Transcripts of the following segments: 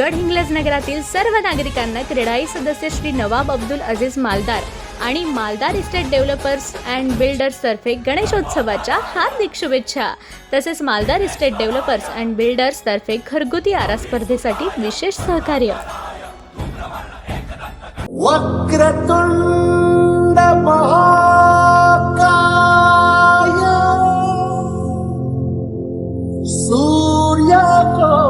गडहिंग्लज नगरातील सर्व नागरिकांना क्रेडाई सदस्य श्री नवाब अब्दुल अझीज मालदार आणि मालदार इस्टेट डेव्हलपर्स अँड बिल्डर्सतर्फे गणेशोत्सवाच्या हार्दिक शुभेच्छा. तसेच मालदार इस्टेट डेव्हलपर्स अँड बिल्डर्सतर्फे घरगुती आरा स्पर्धेसाठी विशेष सहकार्य. वक्रतुंड महाकाय. सूर्यकोटि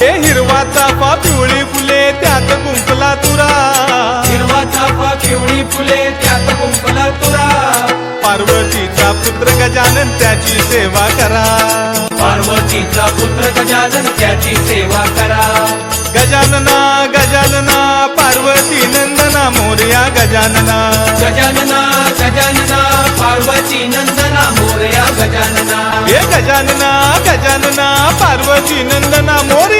हे हिरवा चाफा पिवळी फुले त्यात कुंकला तुरा. हिरवा चाफा केवळी फुले त्यात कुंपला तुरा. पार्वतीचा पुत्र गजानन त्याची सेवा करा. पार्वतीचा पुत्र गजानन त्याची सेवा करा. गजानना गजानना पार्वती नंदना मोरया गजानना. गजानना गजानना पार्वती नंदना मोरया गजानना. हे गजानना गजानना पार्वती नंदना मोरया